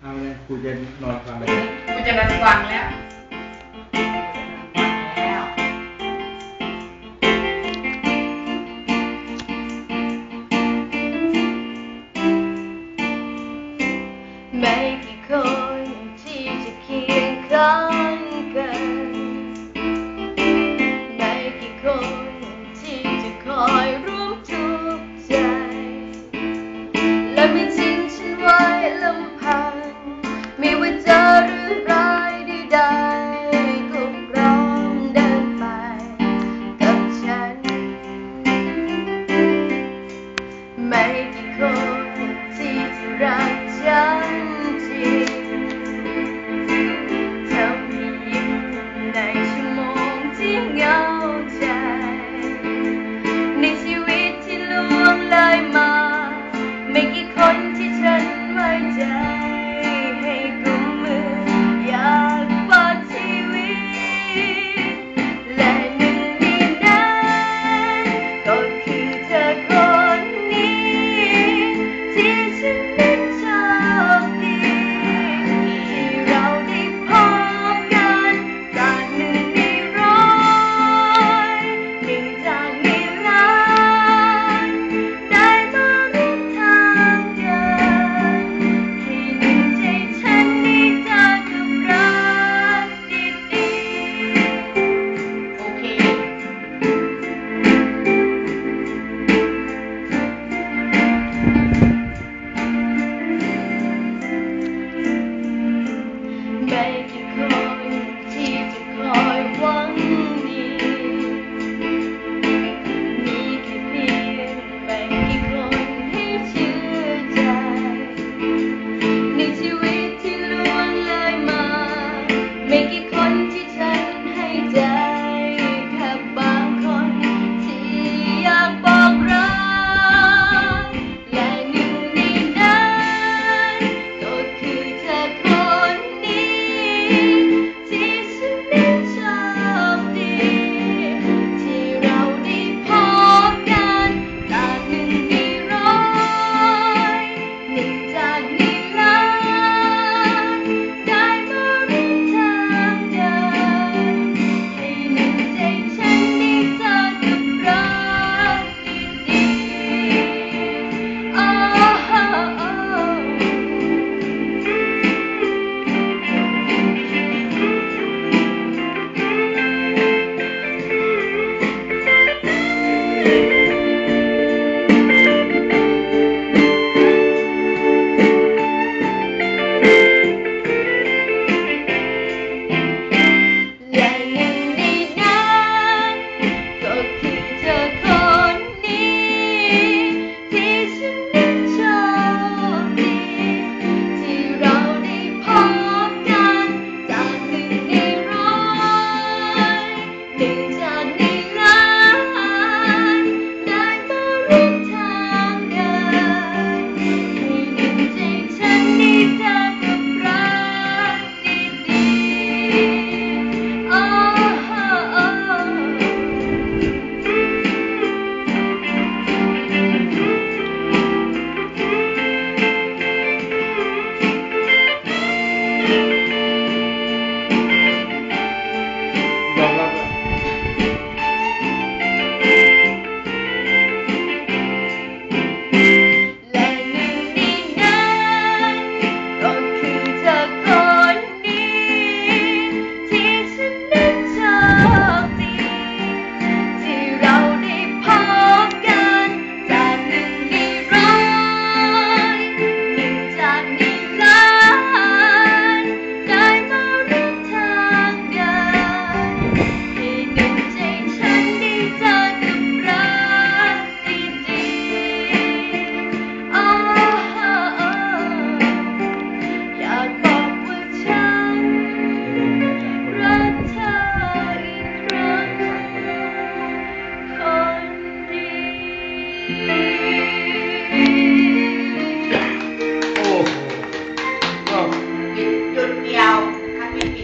เอาเลยครูจะนอนฟังเลยกูจะนอนฟังแล้วไม่ ที่รักฉันจริงเธอมียิ้ในช่วงที่เหง